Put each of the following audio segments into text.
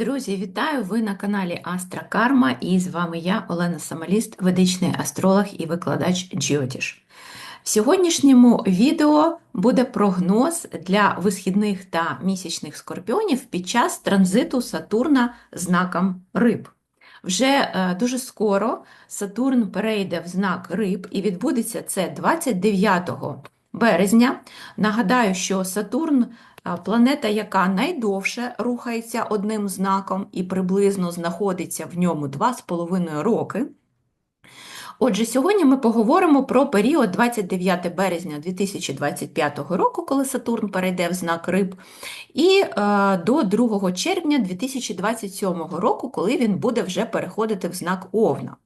Друзі, вітаю! Ви на каналі Астра Карма і з вами я, Олена Самаліст, ведичний астролог і викладач Джіотіш. В сьогоднішньому відео буде прогноз для висхідних та місячних скорпіонів під час транзиту Сатурна знаком Риб. Вже е, дуже скоро Сатурн перейде в знак Риб і відбудеться це 29 березня. Нагадаю, що Сатурн планета, яка найдовше рухається одним знаком і приблизно знаходиться в ньому 2,5 роки. Отже, сьогодні ми поговоримо про період 29 березня 2025 року, коли Сатурн перейде в знак Риб, і е, до 2 червня 2027 року, коли він буде вже переходити в знак Овна.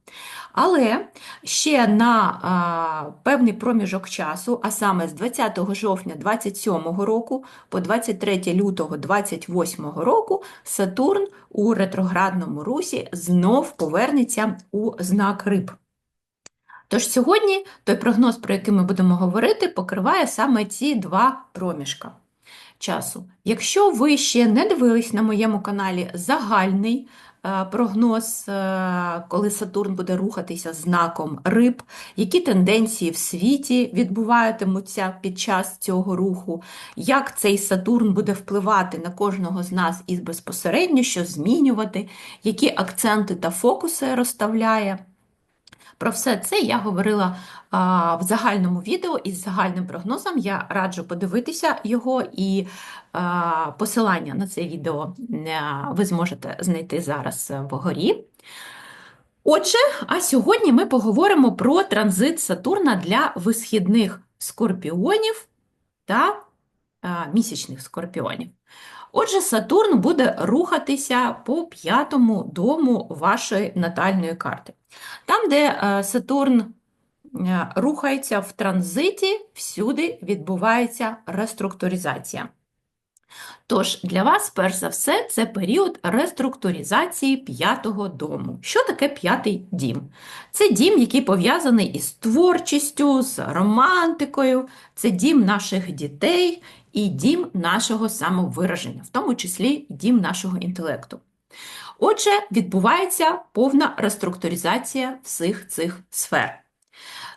Але ще на а, певний проміжок часу, а саме з 20 жовтня 27 року по 23 лютого 28 року, Сатурн у ретроградному русі знов повернеться у знак Риб. Тож сьогодні той прогноз, про який ми будемо говорити, покриває саме ці два проміжка часу. Якщо ви ще не дивились на моєму каналі загальний прогноз, е, коли Сатурн буде рухатися знаком риб, які тенденції в світі відбуватимуться під час цього руху, як цей Сатурн буде впливати на кожного з нас і безпосередньо, що змінювати, які акценти та фокуси розставляє. Про все це я говорила а, в загальному відео із загальним прогнозом. Я раджу подивитися його, і а, посилання на це відео а, ви зможете знайти зараз вгорі. Отже, а сьогодні ми поговоримо про транзит Сатурна для висхідних скорпіонів та а, місячних скорпіонів. Отже, Сатурн буде рухатися по п'ятому дому вашої натальної карти. Там, де е, Сатурн е, рухається в транзиті, всюди відбувається реструктуризація. Тож, для вас, перш за все, це період реструктуризації п'ятого дому. Що таке п'ятий дім? Це дім, який пов'язаний із творчістю, з романтикою, це дім наших дітей і дім нашого самовираження, в тому числі дім нашого інтелекту. Отже, відбувається повна реструктуризація всіх цих сфер.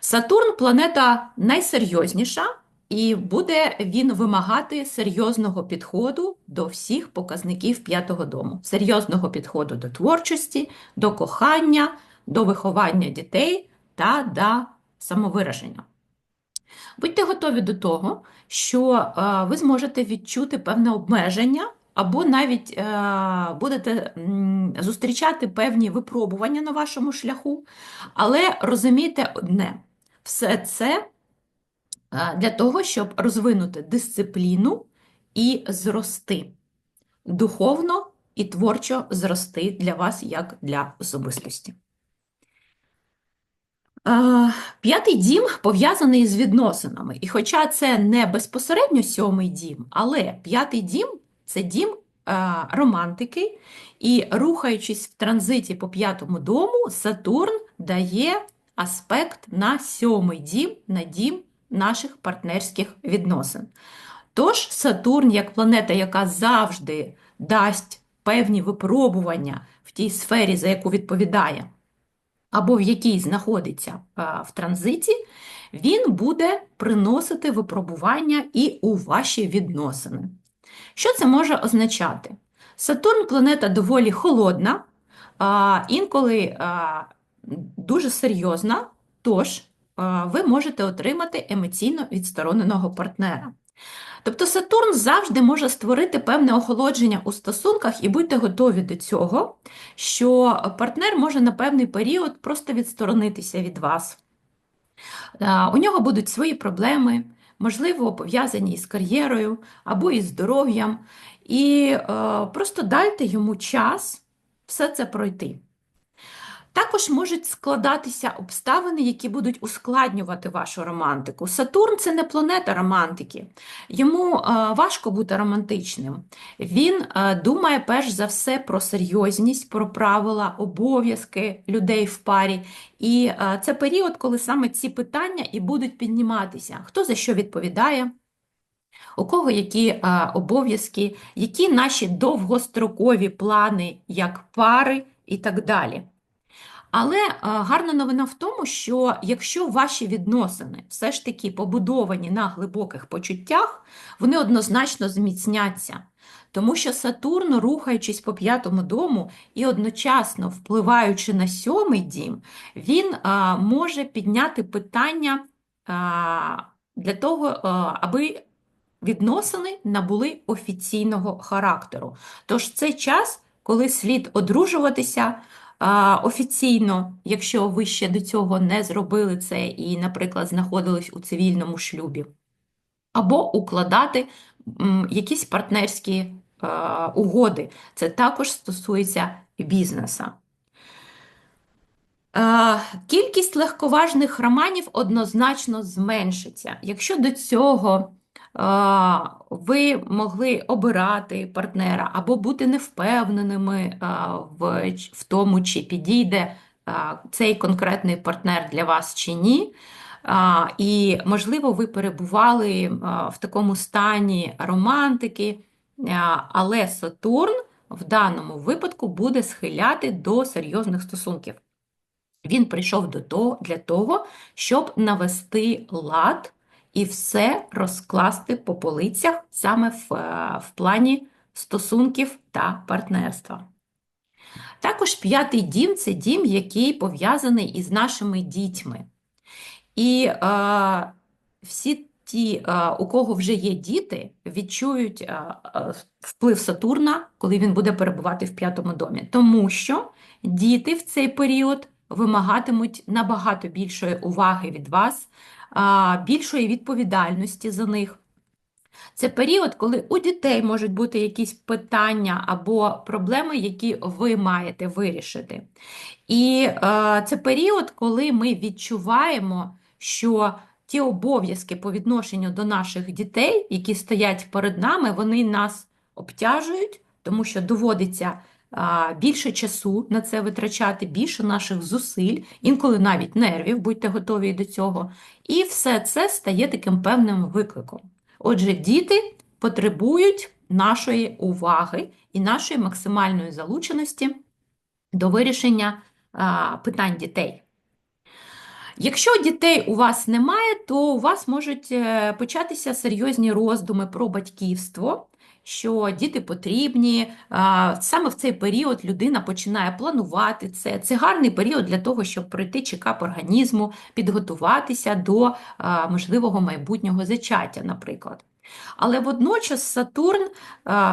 Сатурн планета найсерйозніша, і буде він вимагати серйозного підходу до всіх показників п'ятого дому, серйозного підходу до творчості, до кохання, до виховання дітей та до самовираження. Будьте готові до того, що е, ви зможете відчути певне обмеження або навіть е, будете зустрічати певні випробування на вашому шляху, але розумійте одне, все це е, для того, щоб розвинути дисципліну і зрости, духовно і творчо зрости для вас як для особистості. П'ятий дім пов'язаний з відносинами. І хоча це не безпосередньо сьомий дім, але п'ятий дім це дім романтики, і рухаючись в транзиті по п'ятому дому, Сатурн дає аспект на сьомий дім, на дім наших партнерських відносин. Тож Сатурн, як планета, яка завжди дасть певні випробування в тій сфері, за яку відповідає, або в якій знаходиться в транзиті, він буде приносити випробування і у ваші відносини. Що це може означати? Сатурн планета доволі холодна, інколи дуже серйозна, тож ви можете отримати емоційно відстороненого партнера. Тобто Сатурн завжди може створити певне охолодження у стосунках, і будьте готові до цього, що партнер може на певний період просто відсторонитися від вас. У нього будуть свої проблеми, можливо, пов'язані із кар'єрою або із здоров'ям. І е, просто дайте йому час все це пройти. Також можуть складатися обставини, які будуть ускладнювати вашу романтику. Сатурн це не планета романтики, йому е, важко бути романтичним. Він е, думає перш за все про серйозність, про правила, обов'язки людей в парі. І е, це період, коли саме ці питання і будуть підніматися. Хто за що відповідає? у кого які обов'язки, які наші довгострокові плани, як пари і так далі. Але е, гарна новина в тому, що якщо ваші відносини все ж таки побудовані на глибоких почуттях, вони однозначно зміцняться. Тому що Сатурн, рухаючись по п'ятому дому і одночасно впливаючи на сьомий дім, він а, може підняти питання а, для того, а, аби відносини набули офіційного характеру. Тож це час, коли слід одружуватися офіційно, якщо ви ще до цього не зробили це і, наприклад, знаходились у цивільному шлюбі, або укладати якісь партнерські угоди. Це також стосується бізнесу. Е, Кількість легковажних романів однозначно зменшиться. Якщо до цього ви могли обирати партнера або бути невпевненими в, в тому, чи підійде цей конкретний партнер для вас чи ні, І, можливо, ви перебували в такому стані романтики, але Сатурн в даному випадку буде схиляти до серйозних стосунків. Він прийшов до того, для того, щоб навести лад і все розкласти по полицях саме в, в плані стосунків та партнерства. Також п'ятий дім це дім, який пов'язаний із нашими дітьми. І е, всі ті, е, у кого вже є діти, відчують е, е, вплив Сатурна, коли він буде перебувати в п'ятому домі. Тому що діти в цей період вимагатимуть набагато більшої уваги від вас, е, більшої відповідальності за них. Це період, коли у дітей можуть бути якісь питання або проблеми, які ви маєте вирішити. І е, це період, коли ми відчуваємо, що ті обов'язки по відношенню до наших дітей, які стоять перед нами, вони нас обтяжують, тому що доводиться більше часу на це витрачати, більше наших зусиль, інколи навіть нервів, будьте готові до цього. І все це стає таким певним викликом. Отже, діти потребують нашої уваги і нашої максимальної залученості до вирішення питань дітей. Якщо дітей у вас немає, то у вас можуть е, початися серйозні роздуми про батьківство, що діти потрібні. Саме в цей період людина починає планувати це. Це гарний період для того, щоб пройти чекап організму, підготуватися до можливого майбутнього зачаття, наприклад. Але водночас Сатурн,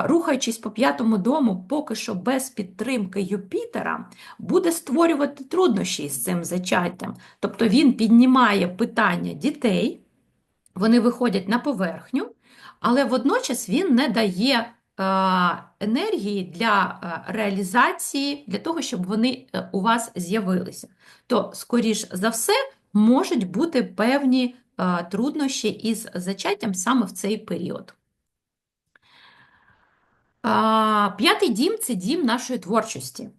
рухаючись по п'ятому дому, поки що без підтримки Юпітера, буде створювати труднощі з цим зачаттям. Тобто він піднімає питання дітей, вони виходять на поверхню, але водночас він не дає енергії для реалізації, для того, щоб вони е, у вас з'явилися. То, скоріш за все, можуть бути певні труднощі із зачаттям саме в цей період. П'ятий дім це дім нашої творчості.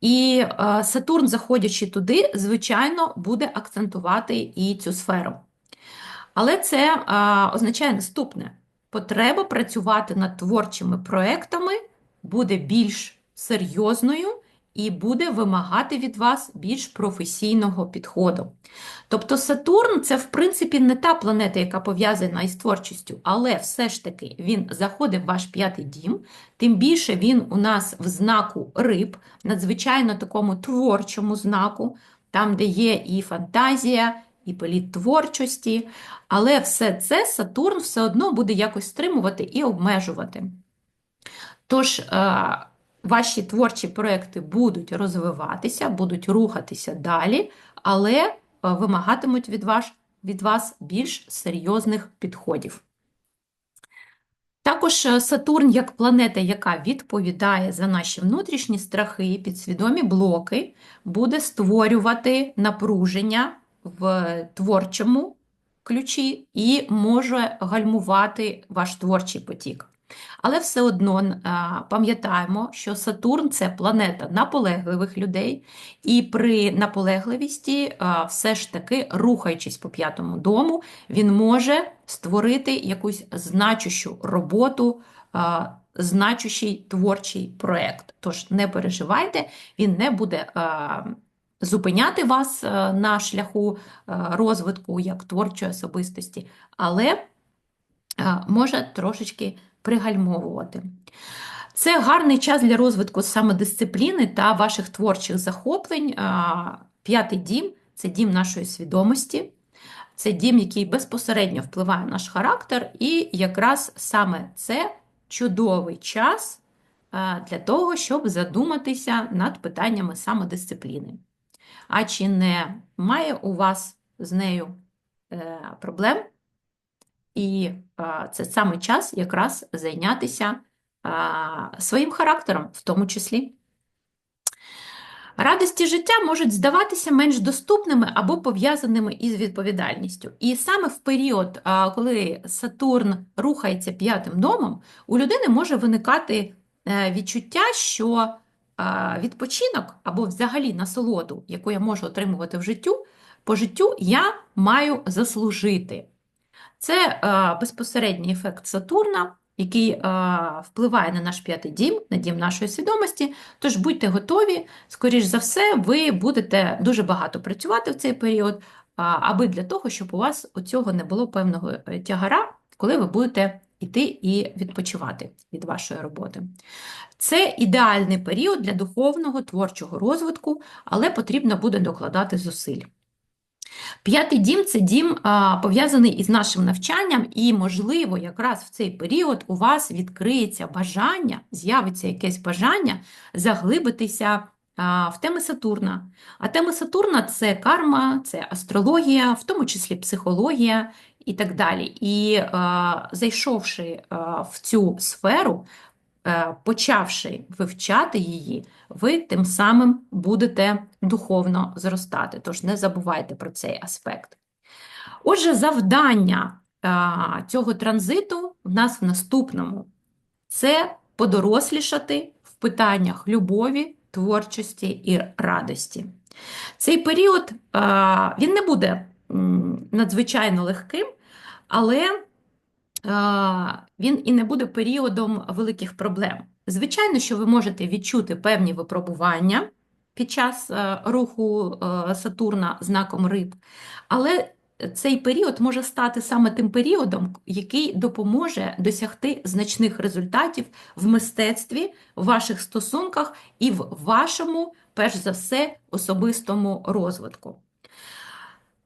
І Сатурн, заходячи туди, звичайно, буде акцентувати і цю сферу. Але це означає наступне: потреба працювати над творчими проектами буде більш серйозною і буде вимагати від вас більш професійного підходу. Тобто Сатурн це, в принципі, не та планета, яка пов'язана із творчістю, але все ж таки він заходить в ваш п'ятий дім, тим більше він у нас в знаку риб, надзвичайно такому творчому знаку, там, де є і фантазія, і політ творчості, але все це Сатурн все одно буде якось стримувати і обмежувати. Тож, е, ваші творчі проекти будуть розвиватися, будуть рухатися далі, але е, вимагатимуть від вас, від вас більш серйозних підходів. Також е, Сатурн, як планета, яка відповідає за наші внутрішні страхи, підсвідомі блоки, буде створювати напруження в творчому ключі і може гальмувати ваш творчий потік. Але все одно е, пам'ятаємо, що Сатурн це планета наполегливих людей, і при наполегливості, е, все ж таки, рухаючись по п'ятому дому, він може створити якусь значущу роботу, е, значущий творчий проєкт. Тож не переживайте, він не буде зупиняти вас на шляху розвитку як творчої особистості, але може трошечки пригальмовувати. Це гарний час для розвитку самодисципліни та ваших творчих захоплень. П'ятий дім це дім нашої свідомості, це дім, який безпосередньо впливає на наш характер, і якраз саме це чудовий час для того, щоб задуматися над питаннями самодисципліни. А чи не має у вас з нею е, проблем? І це саме час якраз зайнятися своїм характером, в тому числі. Радості життя можуть здаватися менш доступними або пов'язаними із відповідальністю. І саме в період, коли Сатурн рухається п'ятим домом, у людини може виникати е, відчуття, що відпочинок або взагалі насолоду, яку я можу отримувати в життю, по життю я маю заслужити. Це безпосередній ефект Сатурна, який впливає на наш п'ятий дім, на дім нашої свідомості. Тож будьте готові, скоріш за все, ви будете дуже багато працювати в цей період, аби для того, щоб у вас у цього не було певного е, тягара, коли ви будете йти і відпочивати від вашої роботи. Це ідеальний період для духовного творчого розвитку, але потрібно буде докладати зусиль. П'ятий дім це дім пов'язаний із нашим навчанням, і, можливо, якраз в цей період у вас відкриється бажання, з'явиться якесь бажання заглибитися в теми Сатурна. А теми Сатурна це карма, це астрологія, в тому числі психологія і так далі. І зайшовши в цю сферу, Е, почавши вивчати її, ви тим самим будете духовно зростати. Тож не забувайте про цей аспект. Отже, завдання е, цього транзиту в нас в наступному це подорослішати в питаннях любові, творчості і радості. Цей період е, він не буде надзвичайно легким, але він і не буде періодом великих проблем. Звичайно, що ви можете відчути певні випробування під час е, руху е, Сатурна знаком риб, але цей період може стати саме тим періодом, який допоможе досягти значних результатів в мистецтві, в ваших стосунках і в вашому, перш за все, особистому розвитку.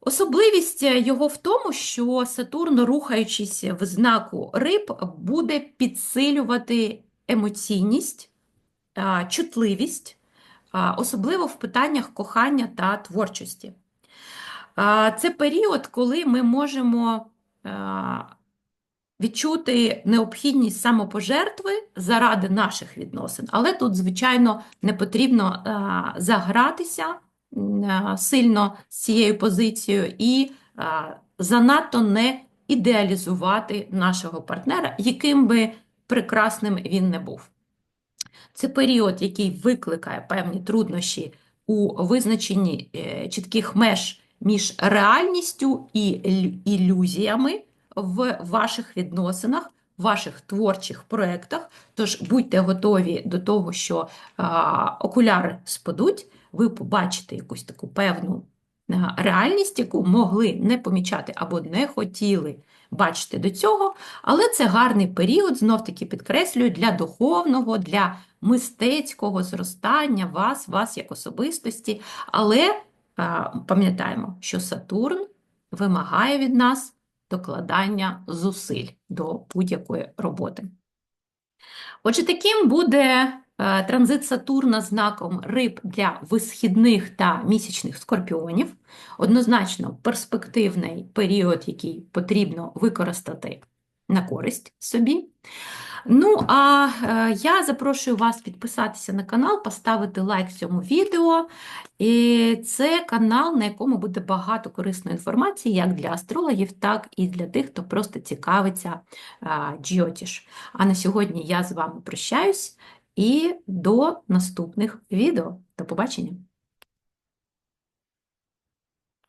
Особливість його в тому, що Сатурн, рухаючись в знаку риб, буде підсилювати емоційність, чутливість, особливо в питаннях кохання та творчості. Це період, коли ми можемо відчути необхідність самопожертви заради наших відносин, але тут, звичайно, не потрібно загратися. Е, сильно з цією позицією і е, занадто не ідеалізувати нашого партнера, яким би прекрасним він не був. Це період, який викликає певні труднощі у визначенні е, чітких меж між реальністю і ілюзіями в ваших відносинах, в ваших творчих проєктах. Тож будьте готові до того, що окуляри спадуть ви побачите якусь таку певну е, реальність, яку могли не помічати або не хотіли бачити до цього, але це гарний період, знов-таки підкреслюю, для духовного, для мистецького зростання вас, вас як особистості. Але е, пам'ятаємо, що Сатурн вимагає від нас докладання зусиль до будь-якої роботи. Отже, таким буде транзит Сатурна знаком риб для висхідних та місячних скорпіонів. Однозначно перспективний період, який потрібно використати на користь собі. Ну, а е, я запрошую вас підписатися на канал, поставити лайк цьому відео. І це канал, на якому буде багато корисної інформації як для астрологів, так і для тих, хто просто цікавиться Джіотіш. А на сьогодні я з вами прощаюсь і до наступних відео. До побачення!